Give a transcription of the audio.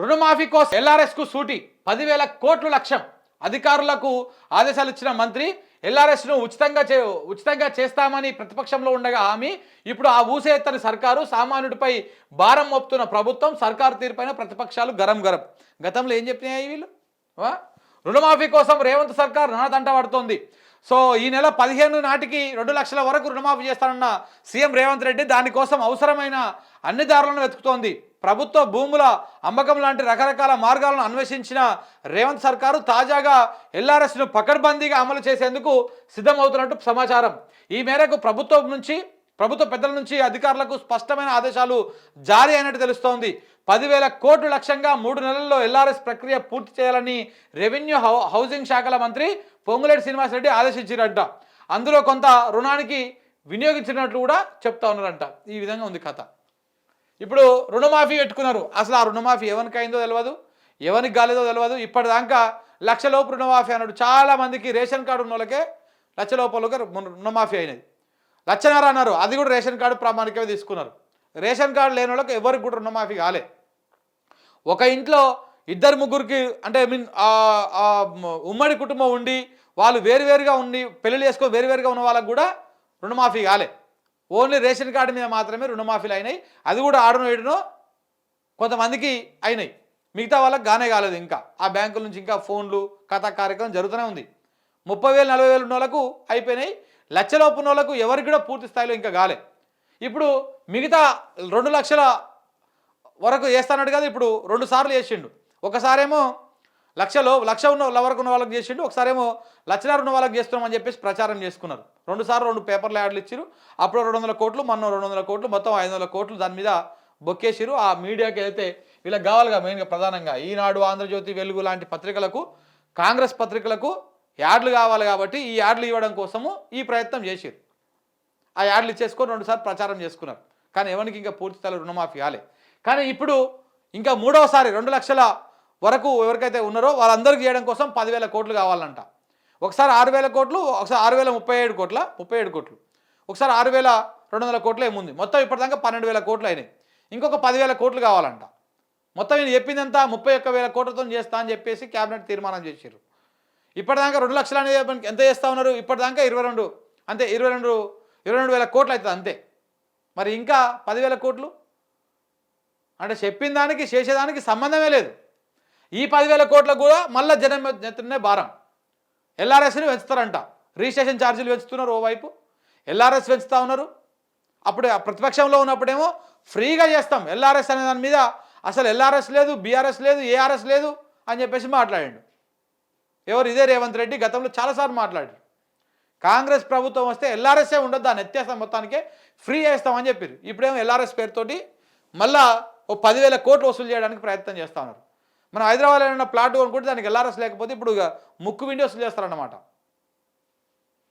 రుణమాఫీ కోసం ఎల్ఆర్ఎస్కు సూటి పదివేల కోట్లు లక్ష్యం. అధికారులకు ఆదేశాలు ఇచ్చిన మంత్రి ఎల్ఆర్ఎస్ను ఉచితంగా చే ఉచితంగా చేస్తామని ప్రతిపక్షంలో ఉండగా హామీ. ఇప్పుడు ఆ ఊసే ఎత్తని సర్కారు సామాన్యుడిపై భారం మోపుతున్న ప్రభుత్వం సర్కారు తీరుపైన ప్రతిపక్షాలు గరం గరం. గతంలో ఏం చెప్పినాయి వీళ్ళు? వా? రుణమాఫీ కోసం రేవంత్ సర్కార్ నాదంట పడుతోంది. సో ఈ నెల పదిహేను నాటికి రెండు లక్షల వరకు రుణమాఫీ చేస్తానన్న సీఎం రేవంత్ రెడ్డి దానికోసం అవసరమైన అన్ని దారులను వెతుకుతోంది. ప్రభుత్వ భూముల అమ్మకం లాంటి రకరకాల మార్గాలను అన్వేషించిన రేవంత్ సర్కారు తాజాగా ఎల్ఆర్ఎస్ను పకడ్బందీగా అమలు చేసేందుకు సిద్ధమవుతున్నట్టు సమాచారం. ఈ మేరకు ప్రభుత్వం నుంచి ప్రభుత్వ పెద్దల నుంచి అధికారులకు స్పష్టమైన ఆదేశాలు జారీ అయినట్టు తెలుస్తోంది. పదివేల కోట్లు లక్ష్యంగా మూడు నెలల్లో ఎల్ఆర్ఎస్ ప్రక్రియ పూర్తి చేయాలని రెవెన్యూ హౌ- హౌసింగ్ శాఖల మంత్రి పొంగులేటి శ్రీనివాసరెడ్డి ఆదేశించారంట. అందులో కొంత రుణానికి వినియోగించినట్లు కూడా చెప్తా ఉన్నారంట. ఈ విధంగా ఉంది కథ. ఇప్పుడు రుణమాఫీ పెట్టుకున్నారు. అసలు ఆ రుణమాఫీ ఎవరికి అయిందో తెలియదు ఎవరికి కాలేదో తెలియదు ఇప్పటిదాకా లక్ష లోపు రుణమాఫీ అన్నాడు. చాలామందికి రేషన్ కార్డు ఉన్న వాళ్ళకే లక్ష లోపలకి రుణమాఫీ అయినది. లక్షన్నర అన్నారు అది కూడా రేషన్ కార్డు ప్రామాణికమే తీసుకున్నారు. రేషన్ కార్డు లేని వాళ్ళకి ఎవరికి కూడా రుణమాఫీ కాలే. ఒక ఇంట్లో ఇద్దరు ముగ్గురికి అంటే ఐ మీన్ ఉమ్మడి కుటుంబం ఉండి వాళ్ళు వేరువేరుగా ఉండి పెళ్ళి చేసుకొని వేరువేరుగా ఉన్న వాళ్ళకి కూడా రుణమాఫీ కాలే. ఓన్లీ రేషన్ కార్డు మీద మాత్రమే రుణమాఫీలు అయినాయి. అది కూడా ఆడను ఏడునో కొంతమందికి అయినాయి. మిగతా వాళ్ళకి గానే కాలేదు ఇంకా. ఆ బ్యాంకుల నుంచి ఇంకా ఫోన్లు కథ కార్యక్రమం జరుగుతూనే ఉంది. ముప్పై వేలు నలభై వేలు ఉన్న వాళ్ళకు అయిపోయినాయి. లక్షలోపు ఉన్న వాళ్ళకు ఎవరికి కూడా పూర్తి స్థాయిలో ఇంకా కాలే. ఇప్పుడు మిగతా రెండు లక్షల వరకు చేస్తానడు కదా ఇప్పుడు రెండు సార్లు చేసిండు. ఒకసారేమో లక్షలో లక్ష ఉన్న వరకు ఉన్న వాళ్ళకి చేసిండు ఒకసారేమో లక్షన్నర ఉన్న వాళ్ళకి చేస్తున్నామని చెప్పేసి ప్రచారం చేసుకున్నారు. రెండు సార్లు రెండు పేపర్లు యాడ్లు ఇచ్చారు అప్పుడు రెండు వందల కోట్లు మొన్న రెండు వందల కోట్లు మొత్తం ఐదు వందల కోట్లు దాని మీద బొక్కేసిరు ఆ మీడియాకి అయితే వీళ్ళకి కావాలిగా మెయిన్గా ప్రధానంగా. ఈనాడు ఆంధ్రజ్యోతి వెలుగు లాంటి పత్రికలకు కాంగ్రెస్ పత్రికలకు యాడ్లు కావాలి కాబట్టి ఈ యాడ్లు ఇవ్వడం కోసము ఈ ప్రయత్నం చేసిరు ఆ యాడ్లు ఇచ్చేసుకొని రెండుసార్లు ప్రచారం చేసుకున్నారు. కానీ ఎవరికి ఇంకా పూర్తి స్థాయిలో రుణమాఫీ కాలే. కానీ ఇప్పుడు ఇంకా మూడవసారి రెండు లక్షల వరకు ఎవరికైతే ఉన్నారో వాళ్ళందరికీ చేయడం కోసం పదివేల కోట్లు కావాలంట. ఒకసారి ఆరు వేల కోట్లు ఒకసారి ఆరు వేల ముప్పై ఏడు కోట్ల ముప్పై ఏడు కోట్లు. ఒకసారి ఆరు వేల రెండు వందల కోట్లు ఏముంది? మొత్తం ఇప్పటిదాకా పన్నెండు వేల కోట్లు అయినాయి. ఇంకొక పదివేల కోట్లు కావాలంట. మొత్తం నేను చెప్పిందంతా ముప్పై ఒక్క వేల కోట్లతో చేస్తా అని చెప్పేసి క్యాబినెట్ తీర్మానం చేశారు ఇప్పటిదాకా రెండు లక్షలు అనేది ఎంత చేస్తూ ఉన్నారు? ఇప్పటిదాకా ఇరవై రెండు. అంతే ఇరవై రెండు ఇరవై రెండు వేల కోట్లు అవుతుంది అంతే. మరి ఇంకా పదివేల కోట్లు? అంటే చెప్పిన దానికి చేసేదానికి సంబంధమే లేదు. ఈ పదివేల కోట్లకు కూడా మళ్ళీ జనం నెత్తనే భారం. ఎల్ఆర్ఎస్ని పెంచుతారంట. రిజిస్ట్రేషన్ ఛార్జీలు పెంచుతున్నారు ఓవైపు. ఎల్ఆర్ఎస్ పెంచుతూ ఉన్నారు. అప్పుడు ప్రతిపక్షంలో ఉన్నప్పుడేమో ఫ్రీగా చేస్తాం. ఎల్ఆర్ఎస్ అనే దాని మీద అసలు ఎల్ఆర్ఎస్ లేదు బీఆర్ఎస్ లేదు ఏఆర్ఎస్ లేదు అని చెప్పేసి మాట్లాడాడు. ఎవరు ఇదే రేవంత్ రెడ్డి గతంలో చాలాసార్లు మాట్లాడారు. కాంగ్రెస్ ప్రభుత్వం వస్తే ఎల్ఆర్ఎస్ఏ ఉండదు దాన్ని ఎత్తేస్తాం మొత్తానికే ఫ్రీ చేస్తామని చెప్పారు. ఇప్పుడేమో ఎల్ఆర్ఎస్ పేరుతోటి మళ్ళా ఓ పదివేల కోట్లు వసూలు చేయడానికి ప్రయత్నం చేస్తున్నారు మనం హైదరాబాద్లో ఏమైనా ప్లాట్ కొనుక్కుంటే దానికి ఎల్ఆర్ఎస్ లేకపోతే ఇప్పుడు ముక్కు విండి వసూలు చేస్తారన్నమాట.